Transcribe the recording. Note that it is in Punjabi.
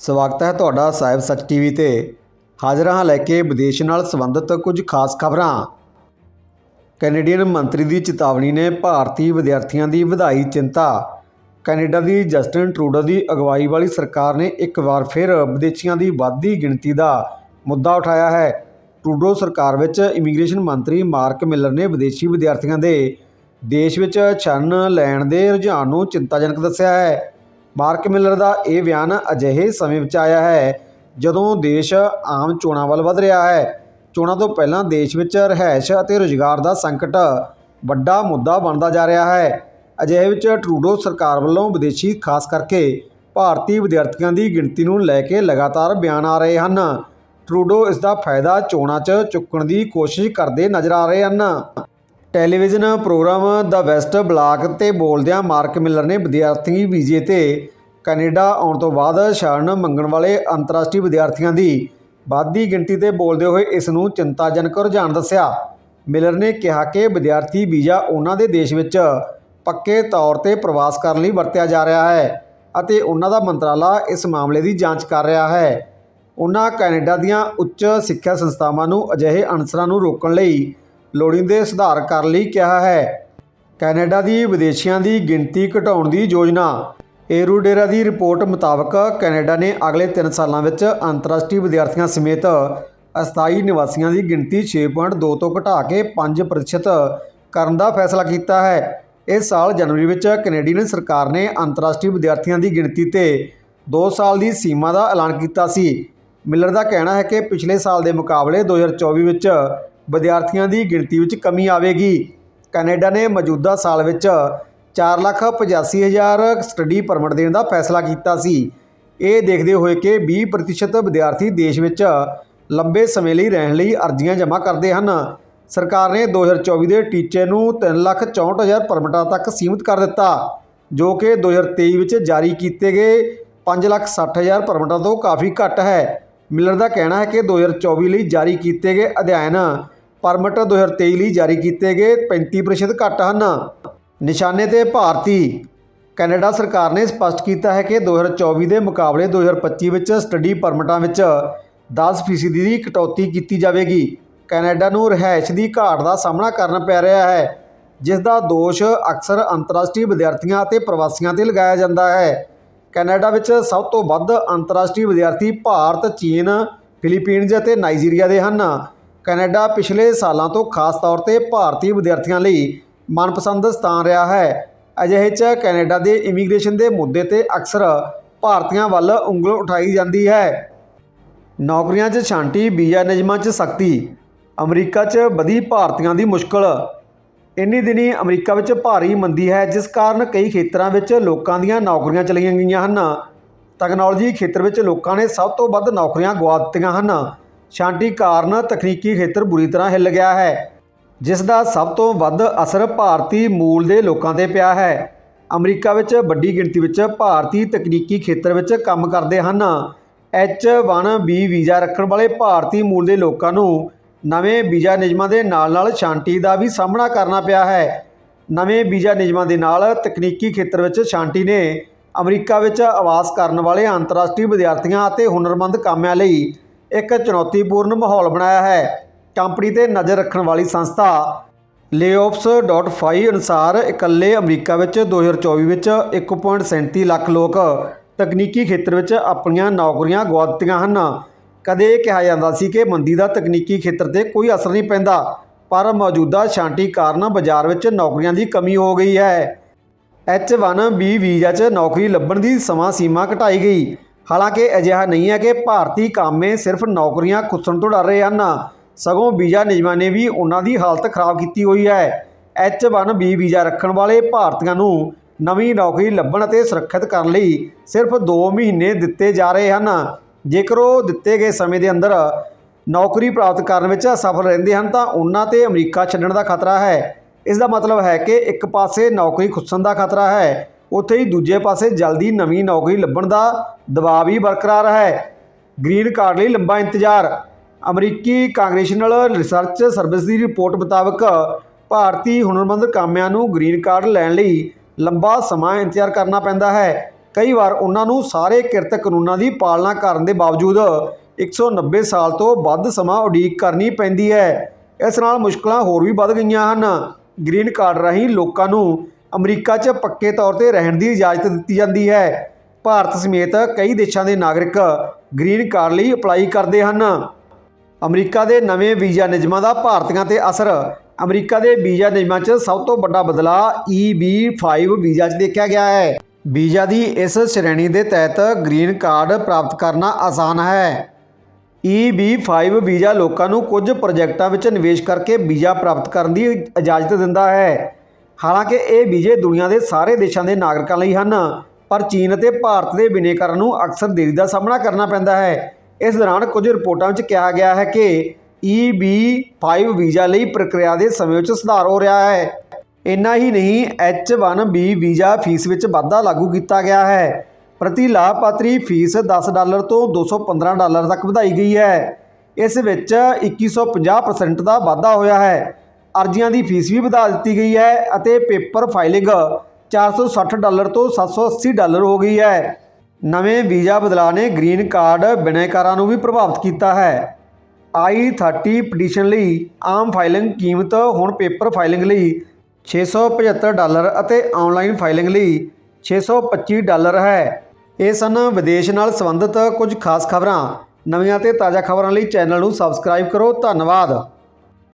ਸਵਾਗਤ ਹੈ ਤੁਹਾਡਾ ਸਾਹਿਬ ਸੱਚ ਟੀਵੀ ਤੇ। ਹਾਜ਼ਰ ਹਾਂ ਲੈ ਕੇ ਵਿਦੇਸ਼ ਨਾਲ ਸੰਬੰਧਿਤ ਕੁਝ ਖਾਸ ਖਬਰਾਂ। ਕੈਨੇਡੀਅਨ ਮੰਤਰੀ ਦੀ ਚੇਤਾਵਨੀ ਨੇ ਭਾਰਤੀ ਵਿਦਿਆਰਥੀਆਂ ਦੀ ਵਧਾਈ ਚਿੰਤਾ। ਕੈਨੇਡਾ ਦੀ ਜਸਟਿਨ ਟਰੂਡੋ ਦੀ ਅਗਵਾਈ ਵਾਲੀ ਸਰਕਾਰ ਨੇ ਇੱਕ ਵਾਰ ਫਿਰ ਵਿਦੇਸ਼ੀਆਂ ਦੀ ਵੱਧਦੀ ਗਿਣਤੀ ਦਾ ਮੁੱਦਾ ਉਠਾਇਆ ਹੈ। ਟਰੂਡੋ ਸਰਕਾਰ ਵਿੱਚ ਇਮੀਗ੍ਰੇਸ਼ਨ ਮੰਤਰੀ ਮਾਰਕ ਮਿਲਰ ਨੇ ਵਿਦੇਸ਼ੀ ਵਿਦਿਆਰਥੀਆਂ ਦੇ ਦੇਸ਼ ਵਿੱਚ ਛੰਨ ਲੈਣ ਦੇ ਰੁਝਾਨ ਨੂੰ ਚਿੰਤਾਜਨਕ ਦੱਸਿਆ ਹੈ। ਮਾਰਕ ਮਿਲਰ ਦਾ ਇਹ ਬਿਆਨ ਅਜਿਹੇ ਸਮੇਂ ਵਿੱਚ ਆਇਆ ਹੈ ਜਦੋਂ ਦੇਸ਼ ਆਮ ਚੋਣਾਂ ਵੱਲ ਵਧ ਰਿਹਾ ਹੈ। ਚੋਣਾਂ ਤੋਂ ਪਹਿਲਾਂ ਦੇਸ਼ ਵਿੱਚ ਰਹਿائش ਅਤੇ ਰੁਜ਼ਗਾਰ ਦਾ ਸੰਕਟ ਵੱਡਾ ਮੁੱਦਾ ਬਣਦਾ ਜਾ ਰਿਹਾ ਹੈ। ਅਜਿਹੇ ਵਿੱਚ ਟਰੂਡੋ ਸਰਕਾਰ ਵੱਲੋਂ ਵਿਦੇਸ਼ੀ, ਖਾਸ ਕਰਕੇ ਭਾਰਤੀ ਵਿਦਿਆਰਥੀਆਂ ਦੀ ਗਿਣਤੀ ਨੂੰ ਲੈ ਕੇ ਲਗਾਤਾਰ ਬਿਆਨ ਆ ਰਹੇ ਹਨ। ਟਰੂਡੋ ਇਸ ਦਾ ਫਾਇਦਾ ਚੋਣਾਂ 'ਚ ਚੁੱਕਣ ਦੀ ਕੋਸ਼ਿਸ਼ ਕਰਦੇ ਨਜ਼ਰ ਆ ਰਹੇ ਹਨ। ਟੈਲੀਵਿਜ਼ਨ ਪ੍ਰੋਗਰਾਮ ਦਾ ਵੈਸਟ ਬਲਾਕ ਤੇ ਬੋਲਦਿਆਂ ਮਾਰਕ ਮਿਲਰ ਨੇ ਵਿਦਿਆਰਥੀ ਵੀਜ਼ੇ ਤੇ ਕੈਨੇਡਾ ਆਉਣ ਤੋਂ ਬਾਅਦ ਸ਼ਰਨ ਮੰਗਣ ਵਾਲੇ ਅੰਤਰਰਾਸ਼ਟਰੀ ਵਿਦਿਆਰਥੀਆਂ ਦੀ ਵੱਧਦੀ ਗਿਣਤੀ ਤੇ ਬੋਲਦੇ ਹੋਏ ਇਸ ਨੂੰ ਚਿੰਤਾਜਨਕ ਰੁਝਾਨ ਦੱਸਿਆ। ਮਿਲਰ ਨੇ ਕਿਹਾ ਕਿ ਵਿਦਿਆਰਥੀ ਵੀਜ਼ਾ ਉਹਨਾਂ ਦੇ ਦੇਸ਼ ਵਿੱਚ ਪੱਕੇ ਤੌਰ ਤੇ ਪ੍ਰਵਾਸ ਕਰਨ ਲਈ ਵਰਤਿਆ ਜਾ ਰਿਹਾ ਹੈ ਅਤੇ ਉਹਨਾਂ ਦਾ ਮੰਤਰਾਲਾ ਇਸ ਮਾਮਲੇ ਦੀ ਜਾਂਚ ਕਰ ਰਿਹਾ ਹੈ। ਉਹਨਾਂ ਕੈਨੇਡਾ ਦੀਆਂ ਉੱਚ ਸਿੱਖਿਆ ਸੰਸਥਾਵਾਂ ਨੂੰ ਅਜਿਹੇ ਅਨਸਰਾਂ ਨੂੰ ਰੋਕਣ ਲਈ ਲੋੜੀਂਦੇ ਸੁਧਾਰ ਕਰਨ ਲਈ ਕਿਹਾ ਹੈ। ਕੈਨੇਡਾ ਦੀ ਵਿਦੇਸ਼ੀਆਂ ਦੀ ਗਿਣਤੀ ਘਟਾਉਣ ਦੀ ਯੋਜਨਾ। ਏਰੂਡੇਰਾ ਦੀ ਰਿਪੋਰਟ ਮੁਤਾਬਕ ਕੈਨੇਡਾ ਨੇ ਅਗਲੇ 3 ਸਾਲਾਂ ਵਿੱਚ ਅੰਤਰਰਾਸ਼ਟਰੀ ਵਿਦਿਆਰਥੀਆਂ ਸਮੇਤ ਅਸਥਾਈ ਨਿਵਾਸੀਆਂ ਦੀ ਗਿਣਤੀ 6.2 ਤੋਂ ਘਟਾ ਕੇ 5% ਕਰਨ ਦਾ ਫੈਸਲਾ ਕੀਤਾ ਹੈ। ਇਸ ਸਾਲ ਜਨਵਰੀ ਵਿੱਚ ਕੈਨੇਡੀਅਨ ਸਰਕਾਰ ਨੇ ਅੰਤਰਰਾਸ਼ਟਰੀ ਵਿਦਿਆਰਥੀਆਂ ਦੀ ਗਿਣਤੀ ਤੇ 2 ਸਾਲ ਦੀ ਸੀਮਾ ਦਾ ਐਲਾਨ ਕੀਤਾ ਸੀ। ਮਿਲਰ ਦਾ ਕਹਿਣਾ ਹੈ ਕਿ ਪਿਛਲੇ ਸਾਲ ਦੇ ਮੁਕਾਬਲੇ 2024 ਵਿੱਚ ਵਿਦਿਆਰਥੀਆਂ ਦੀ ਗਿਣਤੀ ਵਿੱਚ ਕਮੀ ਆਵੇਗੀ। ਕੈਨੇਡਾ ਨੇ ਮੌਜੂਦਾ ਸਾਲ ਵਿੱਚ 485000 ਸਟੱਡੀ ਪਰਮਿਟ ਦੇਣ ਦਾ ਫੈਸਲਾ ਕੀਤਾ ਸੀ। ਇਹ ਦੇਖਦੇ ਹੋਏ ਕਿ 20% ਵਿਦਿਆਰਥੀ ਦੇਸ਼ ਵਿੱਚ ਲੰਬੇ ਸਮੇਂ ਲਈ ਰਹਿਣ ਲਈ ਅਰਜ਼ੀਆਂ ਜਮ੍ਹਾਂ ਕਰਦੇ ਹਨ। ਸਰਕਾਰ ਨੇ 2024 ਦੇ ਟੀਚੇ ਨੂੰ 364000 ਪਰਮਿਟਾਂ ਤੱਕ ਸੀਮਿਤ ਕਰ ਦਿੱਤਾ, ਜੋ ਕਿ 2023 ਵਿੱਚ ਜਾਰੀ ਕੀਤੇ ਗਏ 560000 ਪਰਮਿਟਾਂ ਤੋਂ ਕਾਫੀ ਘੱਟ ਹੈ। ਮਿਲਰ ਦਾ ਕਹਿਣਾ ਹੈ ਕਿ 2024 ਲਈ ਜਾਰੀ ਕੀਤੇ ਗਏ ਅਧਿਐਨ ਪਰਮਿਟ 2023 ਲਈ ਜਾਰੀ ਕੀਤੇ ਗਏ 35% ਘੱਟ ਹਨ। ਨਿਸ਼ਾਨੇ ਤੇ ਭਾਰਤੀ ਕੈਨੇਡਾ ਸਰਕਾਰ ਨੇ ਸਪਸ਼ਟ ਕੀਤਾ ਹੈ ਕਿ 2024 ਦੇ ਮੁਕਾਬਲੇ 2025 ਵਿੱਚ ਸਟੱਡੀ ਪਰਮਿਟਾਂ ਵਿੱਚ 10% ਦੀ ਕਟੌਤੀ ਕੀਤੀ ਜਾਵੇਗੀ। ਕੈਨੇਡਾ ਨੂੰ ਰਿਹਾਇਸ਼ ਦੀ ਘਾਟ ਦਾ ਸਾਹਮਣਾ ਕਰਨਾ ਪੈ ਰਿਹਾ ਹੈ, ਜਿਸ ਦਾ ਦੋਸ਼ ਅਕਸਰ ਅੰਤਰਰਾਸ਼ਟਰੀ ਵਿਦਿਆਰਥੀਆਂ ਅਤੇ ਪ੍ਰਵਾਸੀਆਂ ਤੇ ਲਗਾਇਆ ਜਾਂਦਾ ਹੈ। ਕੈਨੇਡਾ ਵਿੱਚ ਸਭ ਤੋਂ ਵੱਧ ਅੰਤਰਰਾਸ਼ਟਰੀ ਵਿਦਿਆਰਥੀ ਭਾਰਤ, ਚੀਨ, ਫਿਲੀਪੀਨਜ਼ ਅਤੇ ਨਾਈਜੀਰੀਆ ਦੇ ਹਨ। ਕੈਨੇਡਾ ਪਿਛਲੇ ਸਾਲਾਂ ਤੋਂ ਖਾਸ ਤੌਰ ਤੇ ਭਾਰਤੀ ਵਿਦਿਆਰਥੀਆਂ ਲਈ ਮਨਪਸੰਦ ਸਥਾਨ ਰਿਹਾ ਹੈ। ਅਜਿਹੇ 'ਚ ਕੈਨੇਡਾ ਦੇ ਇਮੀਗ੍ਰੇਸ਼ਨ ਦੇ ਮੁੱਦੇ ਤੇ ਅਕਸਰ ਭਾਰਤੀਆਂ ਵੱਲ ਉਂਗਲ ਉਠਾਈ ਜਾਂਦੀ ਹੈ। ਨੌਕਰੀਆਂ 'ਚ ਛਾਂਟੀ ਵੀਜ਼ਾ ਨਿਯਮਾਂ 'ਚ ਸਖਤੀ, ਅਮਰੀਕਾ 'ਚ ਵਧੀ ਭਾਰਤੀਆਂ ਦੀ ਮੁਸ਼ਕਲ। ਇੰਨੀ ਦਿਨੀ ਅਮਰੀਕਾ ਵਿੱਚ ਭਾਰੀ ਮੰਦੀ ਹੈ, ਜਿਸ ਕਾਰਨ ਕਈ ਖੇਤਰਾਂ ਵਿੱਚ ਲੋਕਾਂ ਦੀਆਂ ਨੌਕਰੀਆਂ ਚਲੀਆਂ ਗਈਆਂ ਹਨ। ਤਕਨਾਲੋਜੀ ਖੇਤਰ ਵਿੱਚ ਲੋਕਾਂ ਨੇ ਸਭ ਤੋਂ ਵੱਧ ਨੌਕਰੀਆਂ ਗਵਾ ਦਿੱਤੀਆਂ ਹਨ। ਛਾਂਟੀ ਕਾਰਨ ਤਕਨੀਕੀ ਖੇਤਰ ਬੁਰੀ ਤਰ੍ਹਾਂ ਹਿੱਲ ਗਿਆ ਹੈ, ਜਿਸ ਦਾ ਸਭ ਤੋਂ ਵੱਧ ਅਸਰ ਭਾਰਤੀ ਮੂਲ ਦੇ ਲੋਕਾਂ ਤੇ ਪਿਆ ਹੈ। ਅਮਰੀਕਾ ਵਿੱਚ ਵੱਡੀ ਗਿਣਤੀ ਵਿੱਚ ਭਾਰਤੀ ਤਕਨੀਕੀ ਖੇਤਰ ਵਿੱਚ ਕੰਮ ਕਰਦੇ ਹਨ। H1B ਵੀਜ਼ਾ ਰੱਖਣ ਵਾਲੇ ਭਾਰਤੀ ਮੂਲ ਦੇ ਲੋਕਾਂ ਨੂੰ ਨਵੇਂ ਵੀਜ਼ਾ ਨਿਯਮਾਂ ਦੇ ਨਾਲ-ਨਾਲ ਛਾਂਟੀ ਦਾ ਵੀ ਸਾਹਮਣਾ ਕਰਨਾ ਪਿਆ ਹੈ। ਨਵੇਂ ਵੀਜ਼ਾ ਨਿਯਮਾਂ ਦੇ ਨਾਲ ਤਕਨੀਕੀ ਖੇਤਰ ਵਿੱਚ ਛਾਂਟੀ ਨੇ ਅਮਰੀਕਾ ਵਿੱਚ ਆਵਾਸ ਕਰਨ ਵਾਲੇ ਅੰਤਰਰਾਸ਼ਟਰੀ ਵਿਦਿਆਰਥੀਆਂ ਅਤੇ ਹੁਨਰਮੰਦ ਕਾਮਿਆਂ ਲਈ ਇੱਕ ਚੁਣੌਤੀਪੂਰਨ ਮਾਹੌਲ ਬਣਾਇਆ ਹੈ। ਕੰਪਨੀ ਤੇ ਨਜ਼ਰ ਰੱਖਣ ਵਾਲੀ ਸੰਸਥਾ layoffs.fi ਅਨੁਸਾਰ ਇਕੱਲੇ ਅਮਰੀਕਾ ਵਿੱਚ 2024 ਵਿੱਚ 1.37 ਲੱਖ ਲੋਕ ਤਕਨੀਕੀ ਖੇਤਰ ਵਿੱਚ ਆਪਣੀਆਂ ਨੌਕਰੀਆਂ ਗਵਾ ਦਿੱਤੀਆਂ ਹਨ। ਕਦੇ ਇਹ ਕਿਹਾ ਜਾਂਦਾ ਸੀ ਕਿ ਮੰਦੀ ਦਾ ਤਕਨੀਕੀ ਖੇਤਰ ਤੇ ਕੋਈ ਅਸਰ ਨਹੀਂ ਪੈਂਦਾ, ਪਰ ਮੌਜੂਦਾ ਛਾਂਟੀ ਕਾਰਨ ਬਾਜ਼ਾਰ ਵਿੱਚ ਨੌਕਰੀਆਂ ਦੀ ਕਮੀ ਹੋ ਗਈ ਹੈ। H1B ਵੀਜ਼ਾ 'ਚ ਨੌਕਰੀ ਲੱਭਣ ਦੀ ਸਮਾਂ ਸੀਮਾ ਘਟਾਈ ਗਈ। ਹਾਲਾਂਕਿ ਅਜਿਹਾ ਨਹੀਂ ਹੈ ਕਿ ਭਾਰਤੀ ਕਾਮੇ ਸਿਰਫ ਨੌਕਰੀਆਂ ਖੁੱਸਣ ਤੋਂ ਡਰ ਰਹੇ ਹਨ। ਸਗੋਂ ਵੀਜ਼ਾ ਨਿਯਮਾਂ ਨੇ ਵੀ ਉਹਨਾਂ ਦੀ ਹਾਲਤ ਖਰਾਬ ਕੀਤੀ ਹੋਈ ਹੈ। H1B ਵੀਜ਼ਾ ਰੱਖਣ ਵਾਲੇ ਭਾਰਤੀਆਂ ਨੂੰ ਨਵੀਂ ਨੌਕਰੀ ਲੱਭਣ ਅਤੇ ਸੁਰੱਖਿਅਤ ਕਰਨ ਲਈ ਸਿਰਫ 2 ਮਹੀਨੇ ਦਿੱਤੇ ਜਾ ਰਹੇ ਹਨ। ਜੇਕਰ ਉਹ ਦਿੱਤੇ ਗਏ ਸਮੇਂ ਦੇ ਅੰਦਰ ਨੌਕਰੀ ਪ੍ਰਾਪਤ ਕਰਨ ਵਿੱਚ ਅਸਫਲ ਰਹਿੰਦੇ ਹਨ ਤਾਂ ਉਹਨਾਂ ਤੇ ਅਮਰੀਕਾ ਛੱਡਣ ਦਾ ਖਤਰਾ ਹੈ। ਇਸ ਦਾ ਮਤਲਬ ਹੈ ਕਿ ਇੱਕ ਪਾਸੇ ਨੌਕਰੀ ਖੁੱਸਣ ਦਾ ਖਤਰਾ ਹੈ ਉੱਥੇ ਹੀ ਦੂਜੇ ਪਾਸੇ ਜਲਦੀ ਨਵੀਂ ਨੌਕਰੀ ਲੱਭਣ ਦਾ ਦਬਾਅ ਵੀ ਬਰਕਰਾਰ ਹੈ। ਗ੍ਰੀਨ ਕਾਰਡ ਲਈ ਲੰਬਾ ਇੰਤਜ਼ਾਰ, ਅਮਰੀਕੀ ਕਾਂਗਰੈਸ਼ਨਲ ਰਿਸਰਚ ਸਰਵਿਸ ਦੀ ਰਿਪੋਰਟ ਮੁਤਾਬਕ ਭਾਰਤੀ ਹੁਨਰਮੰਦ ਕਾਮਿਆਂ ਨੂੰ ਗ੍ਰੀਨ ਕਾਰਡ ਲੈਣ ਲਈ ਲੰਬਾ ਸਮਾਂ ਇੰਤਜ਼ਾਰ ਕਰਨਾ ਪੈਂਦਾ ਹੈ। ਕਈ ਵਾਰ ਉਹਨਾਂ ਨੂੰ ਸਾਰੇ ਕਿਰਤ ਕਾਨੂੰਨਾਂ ਦੀ ਪਾਲਣਾ ਕਰਨ ਦੇ ਬਾਵਜੂਦ 190 ਸਾਲ ਤੋਂ ਵੱਧ ਸਮਾਂ ਉਡੀਕ ਕਰਨੀ ਪੈਂਦੀ ਹੈ। ਇਸ ਨਾਲ ਮੁਸ਼ਕਲਾਂ ਹੋਰ ਵੀ ਵੱਧ ਗਈਆਂ ਹਨ। ਗ੍ਰੀਨ ਕਾਰਡ ਰਾਹੀਂ ਲੋਕਾਂ ਨੂੰ ਅਮਰੀਕਾ 'ਚ ਪੱਕੇ ਤੌਰ ਤੇ ਰਹਿਣ ਦੀ ਇਜਾਜ਼ਤ ਦਿੱਤੀ ਜਾਂਦੀ ਹੈ। ਭਾਰਤ ਸਮੇਤ ਕਈ ਦੇਸ਼ਾਂ ਦੇ ਨਾਗਰਿਕ ਗ੍ਰੀਨ ਕਾਰਡ ਲਈ ਅਪਲਾਈ ਕਰਦੇ ਹਨ। ਅਮਰੀਕਾ ਦੇ ਨਵੇਂ ਵੀਜ਼ਾ ਨਿਯਮਾਂ ਦਾ ਭਾਰਤੀਆਂ ਤੇ ਅਸਰ। ਅਮਰੀਕਾ ਦੇ ਵੀਜ਼ਾ ਨਿਯਮਾਂ 'ਚ ਸਭ ਤੋਂ ਵੱਡਾ ਬਦਲਾਅ EB5 ਵੀਜ਼ਾ 'ਚ ਦੇਖਿਆ ਗਿਆ ਹੈ। ਵੀਜ਼ਾ ਦੀ ਇਸ ਸ਼੍ਰੇਣੀ ਦੇ ਤਹਿਤ ਗ੍ਰੀਨ ਕਾਰਡ ਪ੍ਰਾਪਤ ਕਰਨਾ ਆਸਾਨ ਹੈ। EB5 ਵੀਜ਼ਾ ਲੋਕਾਂ ਨੂੰ ਕੁਝ ਪ੍ਰੋਜੈਕਟਾਂ ਵਿੱਚ ਨਿਵੇਸ਼ ਕਰਕੇ ਵੀਜ਼ਾ ਪ੍ਰਾਪਤ ਕਰਨ ਦੀ ਇਜਾਜ਼ਤ ਦਿੰਦਾ ਹੈ। ਹਾਲਾਂਕਿ ਇਹ ਵੀਜ਼ੇ ਦੁਨੀਆ ਦੇ ਸਾਰੇ ਦੇਸ਼ਾਂ ਦੇ ਨਾਗਰਿਕਾਂ ਲਈ ਹਨ, ਪਰ ਚੀਨ ਅਤੇ ਭਾਰਤ ਦੇ ਬਿਨੇਕਾਰਾਂ ਨੂੰ ਅਕਸਰ ਦੇਰੀ ਦਾ ਸਾਹਮਣਾ ਕਰਨਾ ਪੈਂਦਾ ਹੈ। ਇਸ ਦੌਰਾਨ ਕੁਝ ਰਿਪੋਰਟਾਂ ਵਿੱਚ ਕਿਹਾ ਗਿਆ ਹੈ ਕਿ EB5 ਵੀਜ਼ਾ ਲਈ ਪ੍ਰਕਿਰਿਆ ਦੇ ਸਮੇਂ ਵਿੱਚ ਸੁਧਾਰ ਹੋ ਰਿਹਾ ਹੈ। ਇੰਨਾ ਹੀ ਨਹੀਂ H1B ਵੀਜ਼ਾ ਫੀਸ ਵਿੱਚ ਵਾਧਾ ਲਾਗੂ ਕੀਤਾ ਗਿਆ ਹੈ। ਪ੍ਰਤੀ ਲਾਭਪਾਤਰੀ ਫੀਸ 10 ਡਾਲਰ ਤੋਂ 215 ਡਾਲਰ ਤੱਕ ਵਧਾਈ ਗਈ ਹੈ। ਇਸ ਵਿੱਚ 2150% ਦਾ ਵਾਧਾ ਹੋਇਆ ਹੈ। ਅਰਜ਼ੀਆਂ ਦੀ ਫੀਸ ਵੀ ਵਧਾ ਦਿੱਤੀ ਗਈ ਹੈ ਅਤੇ ਪੇਪਰ ਫਾਈਲਿੰਗ 460 ਡਾਲਰ ਤੋਂ 780 ਡਾਲਰ ਹੋ ਗਈ ਹੈ। ਨਵੇਂ ਵੀਜ਼ਾ ਬਦਲਾਅ ਨੇ ਗ੍ਰੀਨ ਕਾਰਡ ਬਿਨੈਕਾਰਾਂ ਨੂੰ ਵੀ ਪ੍ਰਭਾਵਿਤ ਕੀਤਾ ਹੈ। I30 ਪਟੀਸ਼ਨ ਲਈ ਆਮ ਫਾਈਲਿੰਗ ਕੀਮਤ ਹੁਣ ਪੇਪਰ ਫਾਈਲਿੰਗ ਲਈ 675 ਡਾਲਰ ਅਤੇ ਆਨਲਾਈਨ ਫਾਈਲਿੰਗ ਲਈ 625 ਡਾਲਰ ਹੈ। ਇਹ ਸਨ ਵਿਦੇਸ਼ ਨਾਲ ਸੰਬੰਧਿਤ ਕੁਝ ਖਾਸ ਖਬਰਾਂ। ਨਵੀਆਂ ਤੇ ਤਾਜ਼ਾ ਖਬਰਾਂ ਲਈ ਚੈਨਲ ਨੂੰ ਸਬਸਕ੍ਰਾਈਬ ਕਰੋ। ਧੰਨਵਾਦ।